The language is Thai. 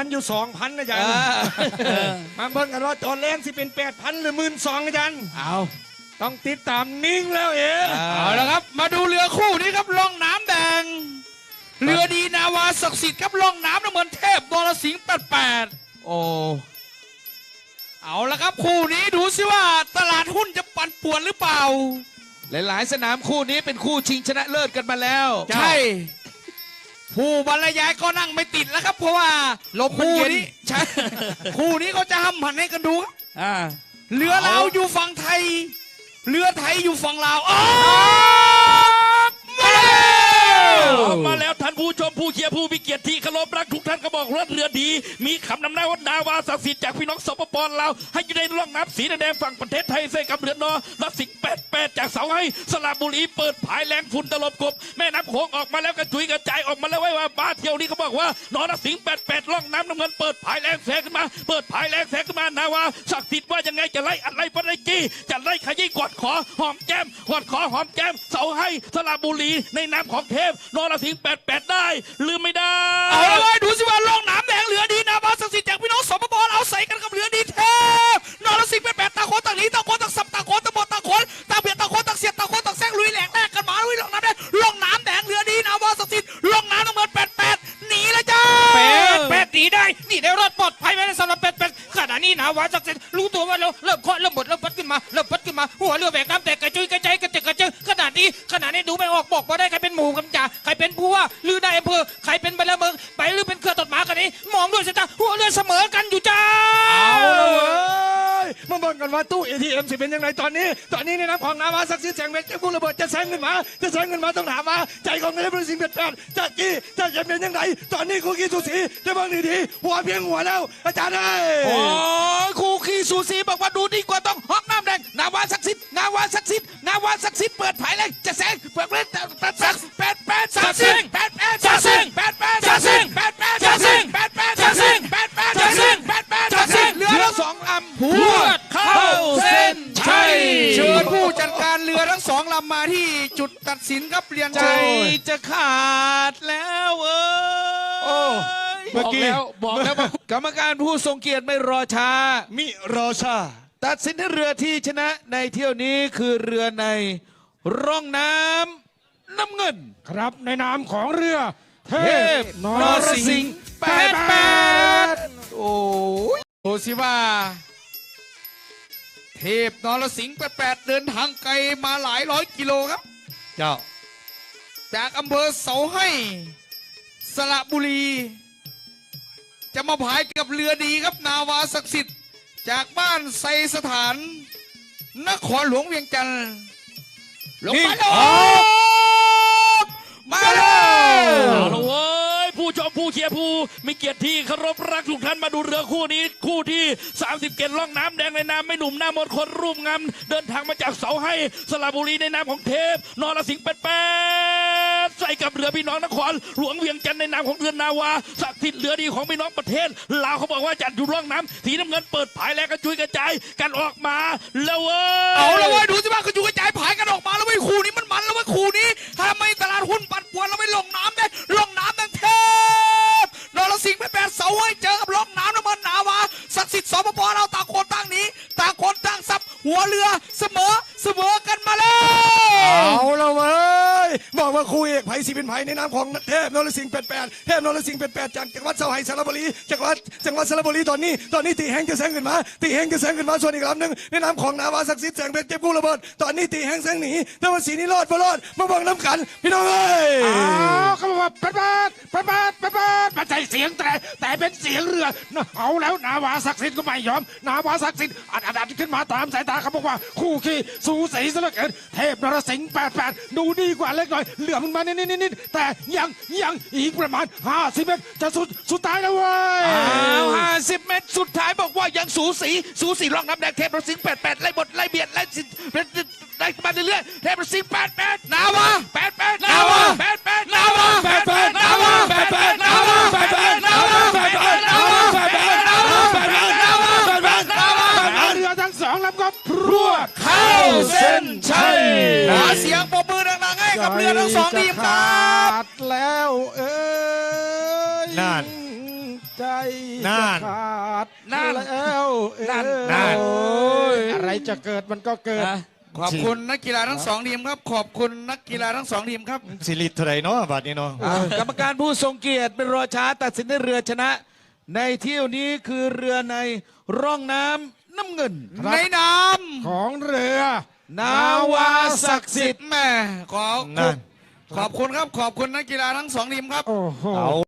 มันอยู่สองพันนะยันมาเบิ่งกันว่าตอนแรงสิเป็นแปดพันหรือหมื่นสองยันเอาต้องติดตามนิ่งแล้วเอ๋เอาละครับ มาดูเรือคู่นี้ครับล่องน้ำแดง เรือดีนาวาศักดิ์สิทธิ์ครับล่องน้ำน้ำเหมือนเทพดอลสิงห์แปดแปดโอ้เอาละครับคู่นี้ดูสิว่าตลาดหุ้นจะปั่นป่วนหรือเปล่า หลาย ๆ สนามคู่นี้เป็นคู่ชิงชนะเลิศกันมาแล้ว ใช่ ผู้บรรยายก็นั่งไม่ติดแล้วครับ เพราะว่าลมมันคู่เย็นี้ใช่คู่นี้เขาจะห้ำหันให้กันดูครัอ่า เรือลาวอยู่ฝั่งไทย เรือไทยอยู่ฝั่งลาวออกมาแล้วท่านผู้ชมผู้เชียร์ผู้มีเกียรติที่เคารักทุกท่านก็บอกรถเรือดี มีคำนำหน้าว่านาวาศักดิ์สิทธิ์จากพี่น้องสปปลาวให้อยู่ในร่องน้ำสีแดงฝั่งประเทศไทยเส้กับเรือนนอรัสิงแปด 8 จากเสาให้สระบุรีเปิดผายแรงฝุ่นตลบกบ แม่น้ำโขงออกมาแล้วกระจุยกระจายออกมาแล้วไว้ว่าบ้าเที่ยวนี้เขาบอกว่านอนสิงดแปดล่องน้ำน้ำเงินเปิดผายแรงแสงขึ้นมา เปิดผายแรงแสงขึ้นมานาวาศักดิ์สิทธิ์ว่ายังไงจะไล่อะไรปะไรกี้จะไล่ขยี้กอดขอหอมแก้มกอดขอหอมแก้มเสาให้สระบุรีในน้ำของเทพนอนสิงดแปดได้ลืมไม่ได้เอาละไว้ดูสิว่าล่องน้ำ นี้หนาหวานสักเซนรู้ตัวว่าเราเริ่มเคาะเริ่มบดเริ่มพัดขึ้นมาเริ่มพัดขึ้นมาหัวเรือแบกน้ำแตกกระจุยกระจายกระเจิดกระเจิงขนาดนี้ขนาดนี้ดูไม่ออกบอกว่าได้ใครเป็นหมู่กันจ่าใครเป็นผู้ว่าหรือนายอำเภอใครเป็นบรรเมืองไปหรือเป็นเครือตดหมากันนี้มองด้วยสายตาหัวเรือเสมอกันอยู่จ้า กันว่าตู้เอทีเอ็มสิเป็นยังไงตอนนี้ ตอนนี้ในน้ำของน้ำมาสักซี้สิทแสงเม็ดจะกู้ระเบิดจะแซงเงินมา จะแซงเงินมาต้องถามมาใจของนายเป็นสิ่งเปลี่ยนแปลงจะกี้จะเย็เป็นยังไงตอนนี้ครูกี้สุสีจะมบ้างดีๆหัวเพียงหัวแล้ว อาจารย์เอ้โอครูกี้สุสีบอกว่าดูดีกว่าต้องฮอกน้ำแดงน้าวาสักดิ์สิทธิ์นาวาสักดิ์สิทธิ์นาวาสักดิ์สิทธิ์เปิดไผ่เลยจะแซงเปิดเล่นแปดแปดสักดิ์แปดแปดสักดิ์สิทธิ์แปดแปดสักดิ์สิทธิ์ ตัดสินครับเรียนใจจะขาดแล้วเอโอ้อเมื่อกี้บอกแล้วบอกกรรมการผู้ทรงเกียรติไม่รอช้า มิรอชา ตัดสินให้เรือที่ชนะในเที่ยวนี้คือเรือในร่องน้ำน้ำเงิน ครับในนามของเรือ เทเทพพนนรรสิสิงงห์ห์แปแปดดแปแปดดโอ้ยโอ้สิว่า เทพนรสิงห์แปดแปดเดินทางไกลมาหลายร้อยกิโลครับ เจ้า จากอำเภอเสาให้ สระบุรี จะมาพายกับเรือดีครับนาวาศักดิ์สิทธิ์ จากบ้านไซสถาน นครหลวงเวียงจันทร์ลงไปเลยมาเลยเอาละเว้ยผู้ชมผู้ เชียร์ผู้มีเกียรติที่เคารพรักทุกท่านมาดูเรือคู่นี้คู่ที่30เกตล่องน้ำแดงในนามไม่หนุ่มหน้ามนต์คนรูปงามเดินทางมาจากเสาให้สระบุรีในนามของเทพ นรสิงห์เป็ดแปดใส่กับเรือพี่น้องนคร หลวงเวียงจันทร์ในนามของเรือนนาวาศักดิ์สิทธิ์เรือดีของพี่น้องประเทศลาวเขาบอกว่าจัดอยู่ร่องน้ำสีน้ำเงินเปิดผายแล้วกระจุยกระจายกันออกมาแล้วเว้ย ว่าครูเอกไผ่สีเป็นไผ่ในนามของเทพนรสิงห์เป็ดแปดเทพนรสิงห์เป็ดแปดจากจังหวัดเสาไห้สระบุรีจังหวัดจังหวัดสระบุรีตอนนี้ตอนนี้ตีแห้งจะแซงขึ้นมาตีแห้งจะแซงขึ้นมาส่วนอีกลำหนึ่งในนามของนาวาศักดิ์สิทธิ์แสงเพชรเก็บกู้ระเบิดตอนนี้ตีแห้งแซงหนีแต่ว่าสีนี้รอดบ่รอดมาบังน้ำกัน พี่น้องเอ้ยอ้าวเขาบอกว่าแปดแปดแปดแปดแปดแปดม่ใช่เสียงแต่แต่เป็นเสียงเรือนะเอาแล้วนาวาศักดิ์สิทธิ์ก็ไม่ยอมนาวาศักดิ์สิทธิ์อัดอัดอัดขึ้นมาตามสายตาเขาบอกว่าคู่ขี้สูสีซะเหลือเกินเทพนรสิงห์แปดแปดดูดีกว่าเล็กน้อยเหลือมันมานิดนิดนิดนิดแต่ยังยังอีกประมาณห้าสิบเมตร จะสุดสุดท้ายแล้วเว้ยอ้าวห้าสิบเมตร สุดท้ายบอกว่ายังสูสี สูสีร่องน้ำแดงเทพนรสิงห์แปดแปดไล่บทไล่เบียดไล่สิไล่มาเรื่อยๆเทพนรสิงห์แปดแปดนาวาแปดแปดนาวาแปดแปดนาวาแปดแปดนาวาแปดแปดนาวาแปดแปดนาวาแปดแปดนาวาแปดแปดนาวาแปดแปดนาวาแปดแปดนาวาแปดแปดเรือทั้งสองลำก็พรวดเข้าเส้นชัยขอเสียงปรบมือดังๆให้ กับเรือทั้งสองทีมครับแล้วเอ้ยนั่นใจนั่จะนขาดนั่นแล้วนั่นเอ้ยนั่นโอ้ยอะไรจะเกิดมันก็เกิดนะขอบคุณนักกีฬาทั้งสองทีมครับ ขอบคุณนักกีฬาทั้งสองทีมครับสิริเท่าไหรเนาะบัดนี้เนาะกรรมการผู้ทรงเกียรติเป็นรอช้าตัดสินได้เรือชนะ ในเที่ยวนี้คือเรือในร่องน้ำน้ำเงิน ในน้ของเรือ นาวา ศักดิ์สิทธิ์ำแม่ขอนั่นขอบคุณครับขอบคุณนักกีฬาทั้งสองทีมครับ โอ้โห เอา